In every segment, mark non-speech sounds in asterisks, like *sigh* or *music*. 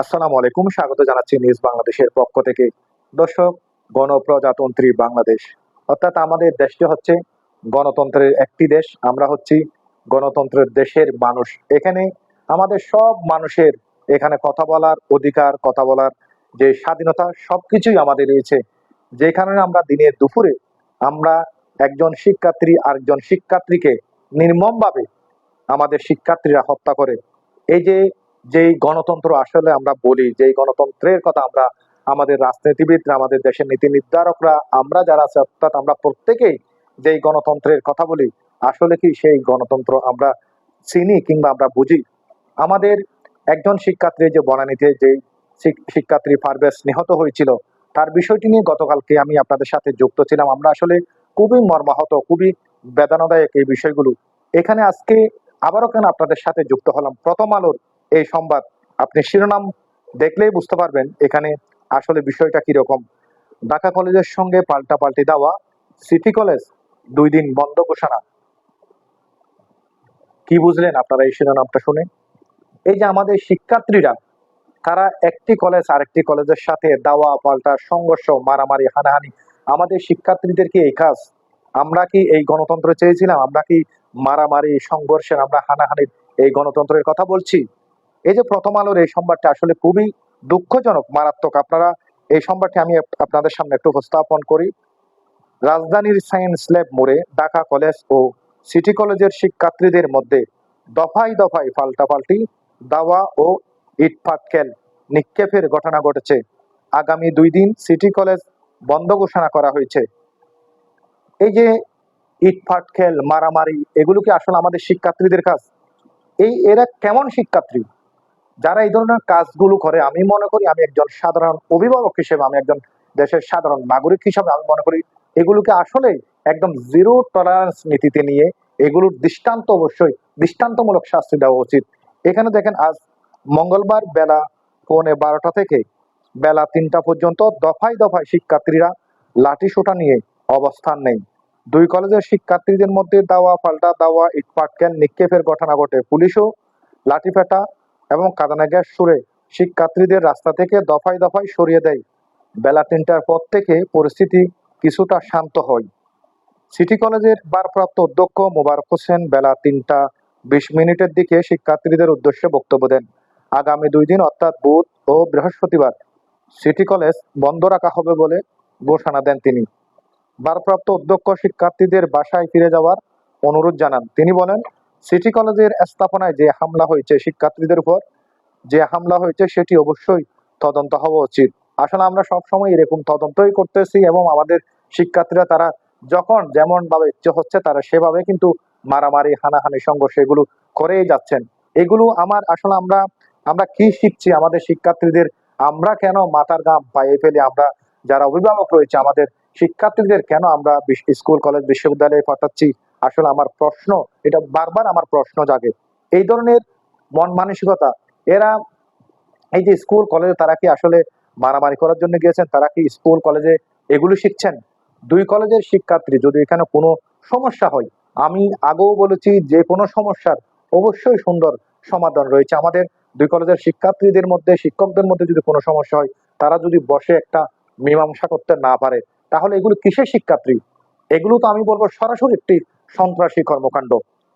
আসসালামু আলাইকুম। স্বাগত জানাচ্ছি নিউজ বাংলাদেশের পক্ষ থেকে। দর্শক, গণপ্রজাতন্ত্রী বাংলাদেশ, অর্থাৎ আমাদের দেশটি হচ্ছে গণতন্ত্রের একটি দেশ। আমরা হচ্ছি গণতন্ত্রের দেশের মানুষ। এখানে আমাদের সব মানুষের এখানে কথা বলার অধিকার, কথা বলার যে স্বাধীনতা, সবকিছুই আমাদের রয়েছে। যেখানে আমরা দিনের দুপুরে আমরা একজন শিক্ষার্থী আরেকজন শিক্ষার্থীকে নির্মমভাবে আমাদের শিক্ষার্থীরা হত্যা করে। এই যে যেই গণতন্ত্র আসলে আমরা বলি, যেই গণতন্ত্রের কথা আমরা, আমাদের রাজনীতিবিদরা, আমাদের দেশের নীতি নির্ধারকরা, আমরা যারা আছে, অর্থাৎ আমরা প্রত্যেকেই যেই গণতন্ত্রের কথা বলি, আসলে কি সেই গণতন্ত্র আমরা চিনি কিংবা আমরা বুঝি? আমাদের একজন শিক্ষার্থী যে বনানীতে শিক- শিক্ষার্থী পারভেজ নিহত হয়েছিল, তার বিষয়টি নিয়ে গতকালকে আমি আপনাদের সাথে যুক্ত ছিলাম। আমরা আসলে খুবই মর্মাহত, খুবই বেদনাদায়ক এই বিষয়গুলো। এখানে আজকে আবারও কেন আপনাদের সাথে যুক্ত হলাম? প্রথম আলোর এই সংবাদ। আপনি শিরোনাম দেখলেই বুঝতে পারবেন এখানে আসলে বিষয়টা কীরকম। ঢাকা কলেজের সঙ্গে পাল্টা পাল্টি দেওয়া সিটি কলেজ দুই দিন বন্ধ ঘোষণা। কি বুঝলেন আপনারা এই শিরোনামটা শুনে? এই যে আমাদের শিক্ষার্থীরা, তারা একটি কলেজ আরেকটি কলেজের সাথে দাওয়া, পাল্টা, সংঘর্ষ, মারামারি, হানাহানি, আমাদের শিক্ষার্থীদের কি এই কাজ? আমরা কি এই গণতন্ত্র চেয়েছিলাম? আমরা কি মারামারি, সংঘর্ষের, আমরা হানাহানির এই গণতন্ত্রের কথা বলছি? এই যে প্রথম আলোর এই সংবাদটা আসলে খুবই দুঃখজনক, মারাত্মক। আপনারা এই সংবাদটি আমি আপনাদের সামনে একটু উপস্থাপন করি। রাজধানীর সায়েন্স ল্যাব মোড়ে ঢাকা কলেজ ও সিটি কলেজের শিক্ষার্থীদের মধ্যে দফায় দফায় পাল্টাপাল্টি দাওয়া ও ইট পাটকেল নিক্ষেপের ঘটনা ঘটেছে। আগামী দুই দিন সিটি কলেজ বন্ধ ঘোষণা করা হয়েছে। এই যে ইট পাটকেল মারামারি, এগুলো কি আসলে আমাদের শিক্ষার্থীদের কাজ? এই এরা কেমন শিক্ষার্থী? যারা এই ধরনের কাজগুলো করে, আমি মনে করি আমি একজন সাধারণ অভিভাবক হিসেবে, আমি একজন দেশের সাধারণ নাগরিক হিসেবে, আমি মনে করি এগুলোকে আসলে একদম জিরো টলারেন্স নীতিতে নিয়ে এগুলোর দৃষ্টান্ত অবশ্যই, দৃষ্টান্তমূলক শাস্তি দেওয়া উচিত। এখানে দেখেন, আজ মঙ্গলবার বেলা পৌনে বারোটা থেকে বেলা তিনটা পর্যন্ত দফায় দফায় শিক্ষার্থীরা লাঠি সোটা নিয়ে অবস্থান নেই। দুই কলেজের শিক্ষার্থীদের মধ্যে দাওয়া, পাল্টা দাওয়া, ইটপাটকেল, নিক্ষেপের ঘটনা ঘটে। পুলিশও লাঠিপেটা এবং কাদানা গ্যাস সুরে শিক্ষার্থীদের রাস্তা থেকে দফায় দফায় সরিয়ে দেয়। বেলা তিনটার পর থেকে পরিস্থিতি কিছুটা শান্ত হয়। সিটি কলেজের ভারপ্রাপ্ত অধ্যক্ষ মোবারক হোসেন বেলা তিনটা বিশ মিনিটের দিকে শিক্ষার্থীদের উদ্দেশ্যে বক্তব্য দেন। আগামী দুই দিন অর্থাৎ বুধ ও বৃহস্পতিবার সিটি কলেজ বন্ধ রাখা হবে বলে ঘোষণা দেন তিনি। ভারপ্রাপ্ত অধ্যক্ষ শিক্ষার্থীদের বাসায় ফিরে যাওয়ার অনুরোধ জানান। তিনি বলেন সিটি কলেজের স্থাপনায় যে হামলা হয়েছে শিক্ষার্থীদের উপর, যে হামলা হয়েছে সেটি অবশ্যই তদন্ত হওয়া উচিত। আসলে আমরা সবসময় এরকম তদন্তই করতেছি এবং আমাদের শিক্ষার্থীরা তারা যখন যেমন ভাবে ইচ্ছে হচ্ছে তারা সেভাবে কিন্তু মারামারি, হানাহানি, সংঘর্ষ এগুলো করেই যাচ্ছেন। এগুলো আমার আসলে আমরা আমরা কি শিখছি আমাদের শিক্ষার্থীদের, আমরা কেন মাথার গাম পায়ে ফেলে, আমরা যারা অভিভাবক রয়েছে আমাদের শিক্ষার্থীদের কেন আমরা স্কুল, কলেজ, বিশ্ববিদ্যালয়ে পাঠাচ্ছি? আসলে আমার প্রশ্ন, এটা বারবার আমার প্রশ্ন জাগে। এই ধরনের মন মানসিকতা, এরা এই যে স্কুল, কলেজে তারা কি আসলে মারামারি করার জন্য গিয়েছেন? তারা কি স্কুল, কলেজে এগুলো শিখছেন? দুই কলেজের শিক্ষার্থী, যদি এখানে কোনো সমস্যা হয়, আমি আগেও বলেছি যে কোনো সমস্যার অবশ্যই সুন্দর সমাধান রয়েছে। আমাদের দুই কলেজের শিক্ষার্থীদের মধ্যে, শিক্ষকদের মধ্যে যদি কোনো সমস্যা হয়, তারা যদি বসে একটা মীমাংসা করতে না পারে, তাহলে এগুলো কিসের শিক্ষার্থী? এগুলো তো আমি বলব সরাসরি একটি সন্ত্রাসী কর্মকাণ্ড।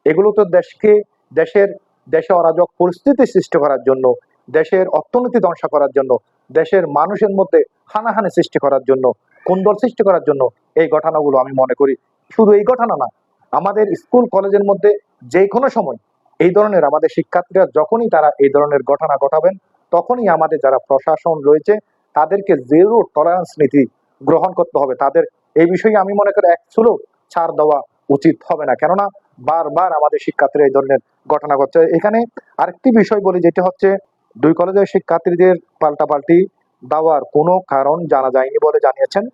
এগুলো তো দেশকে, দেশের, দেশে অরাজক পরিস্থিতি সৃষ্টি করার জন্য, দেশের অর্থনীতি ধ্বংস করার জন্য, দেশের মানুষের মধ্যে হানাহানি সৃষ্টি করার জন্য কুন্দর সৃষ্টি করার জন্য এই ঘটনাগুলো আমি মনে করি। শুধু এই ঘটনা না, আমাদের স্কুল, কলেজের মধ্যে যে কোনো সময় এই ধরনের আমাদের শিক্ষার্থীরা যখনই তারা এই ধরনের ঘটনা ঘটাবেন, তখনই আমাদের যারা প্রশাসন রয়েছে, তাদেরকে জিরো টলারেন্স নীতি গ্রহণ করতে হবে। তাদের, এই বিষয়ে আমি মনে করি এক ছাড় দেওয়া উচিত হবে না। কেননা বারবার আমাদের শিক্ষার্থীরা এই ধরনের ঘটনা ঘটছে। এখানে আরেকটি বিষয় বলি, যেটা হচ্ছে দুই কলেজের শিক্ষার্থীদের পাল্টাপাল্টি দেওয়ার কোনো কারণ জানা যায়নি বলে জানিয়েছেন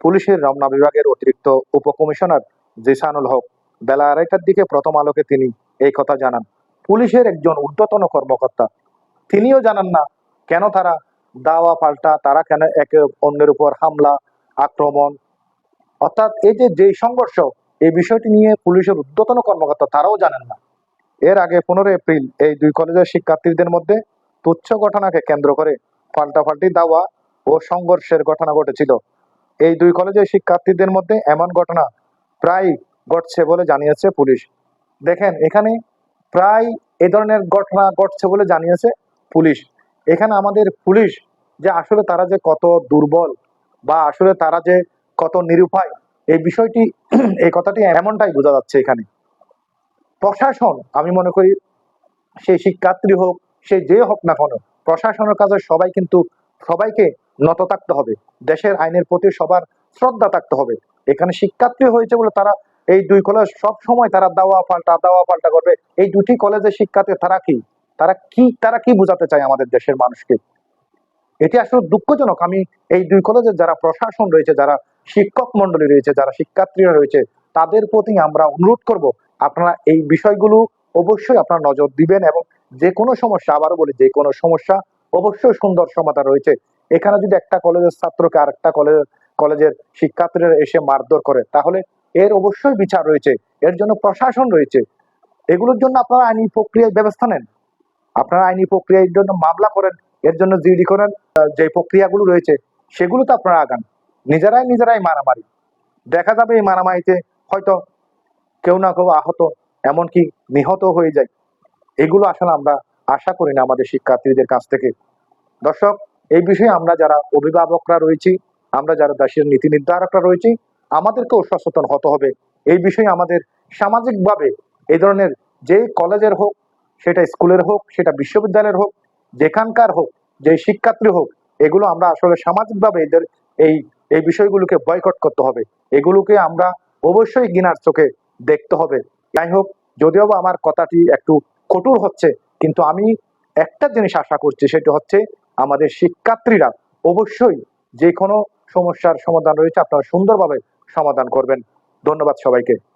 পুলিশের রমনা বিভাগের অতিরিক্ত উপকমিশনার জিসানুল হক। বেলা আড়াইটার দিকে প্রথম আলোকে তিনি এই কথা জানান। পুলিশের একজন ঊর্ধ্বতন কর্মকর্তা, তিনিও জানান না কেন তারা দাওয়া পাল্টা, তারা কেন একে অন্যের উপর হামলা, আক্রমণ। অর্থাৎ এই যে, যেই সংঘর্ষ এই বিষয়টি নিয়ে পুলিশের ঊর্ধ্বতন কর্মকর্তা তারাও জানেন না। এর আগে পনেরো এপ্রিল এই দুই কলেজের শিক্ষার্থীদের মধ্যে তুচ্ছ ঘটনাকে কেন্দ্র করে পাল্টাপাল্টি দাওয়া ও সংঘর্ষের ঘটনা ঘটেছিল। এই দুই কলেজের শিক্ষার্থীদের মধ্যে এমন ঘটনা প্রায় ঘটছে বলে জানিয়েছে পুলিশ। দেখেন, এখানে প্রায় এ ধরনের ঘটনা ঘটছে বলে জানিয়েছে পুলিশ। এখানে আমাদের পুলিশ যে আসলে তারা যে কত দুর্বল বা আসলে তারা যে কত নিরুপায়, এই বিষয়টি *clears throat* এই কথাটি এমনটাই বোঝা যাচ্ছে এখানে। প্রশাসন, আমি মনে করি সেই শিক্ষার্থী হোক, সে যে হোক না কেন, প্রশাসনের কাছে সবাই কিন্তু, সবাইকে নত থাকতে হবে। দেশের আইনের প্রতি সবার শ্রদ্ধা থাকতে হবে। এখানে শিক্ষার্থী হয়েছে বলে তারা এই দুই কলেজ সব সময় তারা দাওয়া পাল্টা দাওয়া পাল্টা করবে। এই দুটি কলেজের শিক্ষার্থী তারা কি? তারা কি তারা কি বোঝাতে চায় আমাদের দেশের মানুষকে? এটি আসলে দুঃখজনক। আমি এই দুই কলেজের যারা প্রশাসন রয়েছে, যারা শিক্ষক মন্ডলী রয়েছে, যারা শিক্ষার্থীরা রয়েছে, তাদের প্রতি আমরা অনুরোধ করব, আপনারা এই বিষয়গুলো অবশ্যই আপনারা নজর দিবেন এবং যে কোনো সমস্যা, আবারও বলি, যে কোনো সমস্যা অবশ্যই সুন্দর সমাধান রয়েছে। এখানে যদি একটা কলেজের ছাত্রকে আরেকটা কলেজের কলেজের শিক্ষার্থীরা এসে মারধর করে, তাহলে এর অবশ্যই বিচার রয়েছে, এর জন্য প্রশাসন রয়েছে। এগুলোর জন্য আপনারা আইনি প্রক্রিয়ায় ব্যবস্থা নেন। আপনারা আইনি প্রক্রিয়ার জন্য মামলা করেন এর জন্য জিডি করেন যে প্রক্রিয়াগুলো রয়েছে সেগুলো তো আপনারা আগান। নিজেরাই নিজেরাই মারামারি। দেখা যাবে এই মারামারিতে হয়তো কেউ না কেউ আহত, এমনকি নিহত হয়ে যায়। এগুলো আসলে আমরা আশা করি না আমাদের শিক্ষার্থীদের কাছ থেকে। দর্শক, এই বিষয়ে আমরা যারা অভিভাবকরা রয়েছি, আমরা যারা দেশের নীতি নির্ধারকরা রয়েছি, আমাদেরকেও সচেতন হতে হবে। এই বিষয়ে আমাদের সামাজিকভাবে এই ধরনের যে কলেজের হোক, সেটা স্কুলের হোক, সেটা বিশ্ববিদ্যালয়ের হোক যেখানকার হোক, যে শিক্ষার্থী হোক, এগুলো আমরা আসলে সামাজিকভাবে এদের এই এই বিষয়গুলোকে বয়কট করতে হবে। এগুলোকে আমরা অবশ্যই গিনার চোখে দেখতে হবে। যাই হোক, যদিও বা আমার কথাটি একটু কঠোর হচ্ছে, কিন্তু আমি একটা জিনিস আশা করছি, সেটা হচ্ছে আমাদের শিক্ষার্থীরা অবশ্যই যে কোনো সমস্যার সমাধান রয়েছে, আপনারা সুন্দরভাবে সমাধান করবেন। ধন্যবাদ সবাইকে।